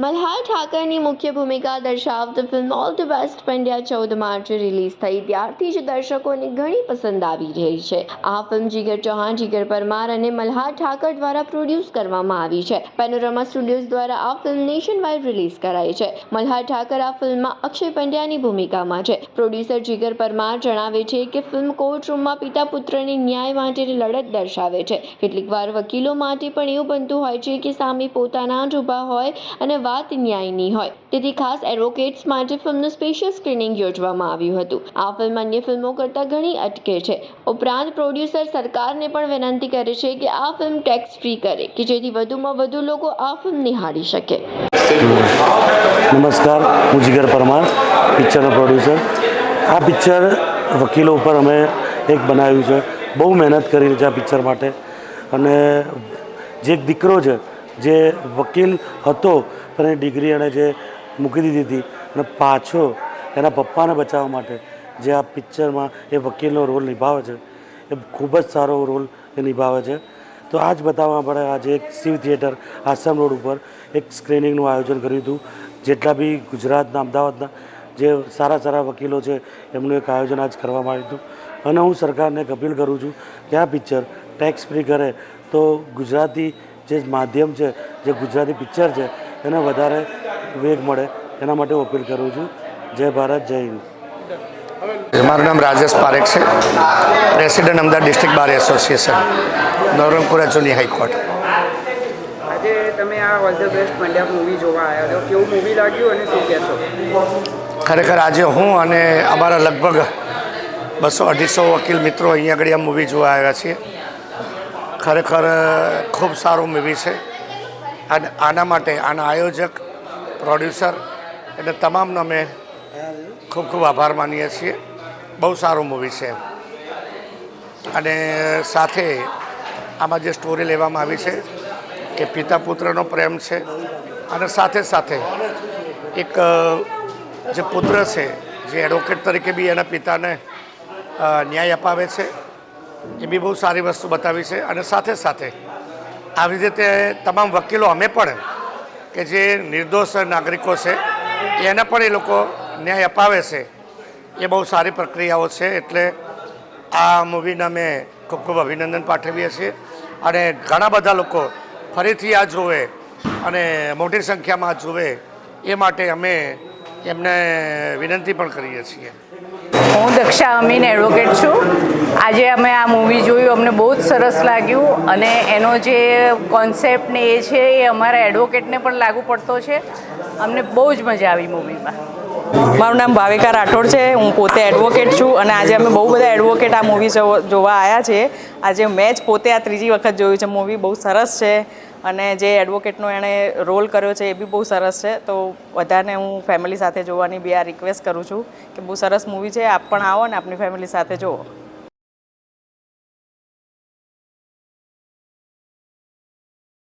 મલ્હાર ઠાકરની મુખ્ય ભૂમિકા દર્શાવતી film all the best Pandya ચૌદ માર્ચે રિલીઝ થઈ. ત્યારથી જ દર્શકોને ઘણી પસંદ આવી રહી છે. આ ફિલ્મ જીગર ચૌહાણ, જીગર પરમાર અને મલ્હાર ઠાકર દ્વારા પ્રોડ્યુસ કરવામાં આવી છે. પેનોરમા સ્ટુડિયોઝ દ્વારા આ ફિલ્મ નેશન વાઇડ રિલીઝ કરાઈ છે. મલ્હાર ઠાકર આ ફિલ્મમાં અક્ષય પંડ્યાની ભૂમિકામાં છે. પ્રોડ્યુસર જીગર પરમાર જણાવે છે કે ફિલ્મ કોર્ટરૂમમાં પિતા પુત્રની ન્યાય માટેની લડત દર્શાવે છે. કેટલીક વાર વકીલો માટે પણ એવું બનતું હોય છે કે સામે પોતાના જ ઊભા હોય અને વાત ન્યાયની હોય. તેથી ખાસ એડવોકેટ્સ માટે ફિલ્મનું સ્પેશિયલ સ્ક્રીનિંગ યોજવામાં આવ્યું હતું. આ ફિલ્મ અન્ય ફિલ્મો કરતાં ઘણી અટકે છે. ઉપરાંત પ્રોડ્યુસર સરકારને પણ વિનંતી કરે છે કે આ ફિલ્મ ટેક્સ ફ્રી કરે, કે જેથી વધુમાં વધુ લોકો આ ફિલ્મ નિહાળી શકે. નમસ્કાર, હું જીગર પરમાર, પિક્ચરનો પ્રોડ્યુસર. આ પિક્ચર વકીલો ઉપર અમે એક બનાવ્યું છે. બહુ મહેનત કરી છે આ પિક્ચર માટે. અને જે દીકરો છે જે વકીલ હતો, પણ એ ડિગ્રી એણે જે મૂકી દીધી હતી અને પાછો એના પપ્પાને બચાવવા માટે જે આ પિક્ચરમાં એ વકીલનો રોલ નિભાવે છે, એ ખૂબ જ સારો રોલ એ નિભાવે છે. તો આ જ બતાવવા આપણે આજે એક શિવ થિયેટર, આસામ રોડ ઉપર એક સ્ક્રીનિંગનું આયોજન કર્યું હતું. જેટલા બી ગુજરાતના, અમદાવાદના જે સારા સારા વકીલો છે, એમનું એક આયોજન આજ કરવામાં આવ્યું હતું. અને હું સરકારને અપીલ કરું છું કે આ પિક્ચર ટેક્સ ફ્રી કરે તો ગુજરાતી જે માધ્યમ છે જે ગુજરાતી પિક્ચર છે એને વધારે વેગ મળે. એના માટે હું અપીલ કરું છું. જય ભારત જય હિન્દ. મારું નામ રાજેશ પારેખ છે. President Ahmedabad district bar association Navrangpura જૂની હાઈકોર્ટ. આજે તમે આ all the best Pandya movie જોવા આવ્યા છો. કેવું મૂવી લાગ્યું અને શું કહેશો? ખરેખર આજે હું અને અમારા લગભગ બસો અઢીસો વકીલ મિત્રો અહીંયા આગળ આ મૂવી જોવા આવ્યા છીએ. ખરેખર ખૂબ સારું મૂવી છે. અને આના માટે આના આયોજક, પ્રોડ્યુસર એટલે તમામનો અમે ખૂબ ખૂબ આભાર માનીએ છીએ. બહુ સારું મૂવી છે. અને સાથે આમાં જે સ્ટોરી લેવામાં આવી છે કે પિતા પુત્રનો પ્રેમ છે અને સાથે સાથે એક જે પુત્ર છે, જે એડવોકેટ તરીકે બી એના પિતાને ન્યાય અપાવે છે. એ બી બહુ સારી વસ્તુ બતાવી છે અને સાથે સાથે આવી રીતે તમામ વકીલો અમે પણ કે જે નિર્દોષ નાગરિકો છે, એને પણ એ લોકો ન્યાય અપાવે છે. એ બહુ સારી પ્રક્રિયાઓ છે એટલે આ મૂવીને અમે ખૂબ ખૂબ અભિનંદન પાઠવીએ છીએ અને ઘણા બધા લોકો ફરીથી આ જોવે અને મોટી સંખ્યામાં જુએ એ માટે અમે એમને વિનંતી પણ કરીએ છીએ. હું દક્ષા અમીન એડવોકેટ છું. આજે અમે આ મૂવી જોયું, અમને બહુ જ સરસ લાગ્યું અને એનો જે કોન્સેપ્ટ ને એ છે, એ અમારા એડવોકેટને પણ લાગુ પડતો છે. અમને બહુ જ મજા આવી મૂવીમાં મારું નામ ભાવિકા રાઠોડ છે, હું પોતે એડવોકેટ છું અને આજે અમે બહુ બધા એડવોકેટ આ મૂવી જોવા આવ્યા છે. આજે મેં જ પોતે આ ત્રીજી વખત જોયું છે. મૂવી બહુ સરસ છે. અને જે એડવોકેટનો એણે રોલ કર્યો છે એ બી બહુ સરસ છે. તો બધાને હું ફેમિલી સાથે જોવાની બી આ રિક્વેસ્ટ કરું છું કે બહુ સરસ મૂવી છે. આપ પણ આવો અને આપની ફેમિલી સાથે જુઓ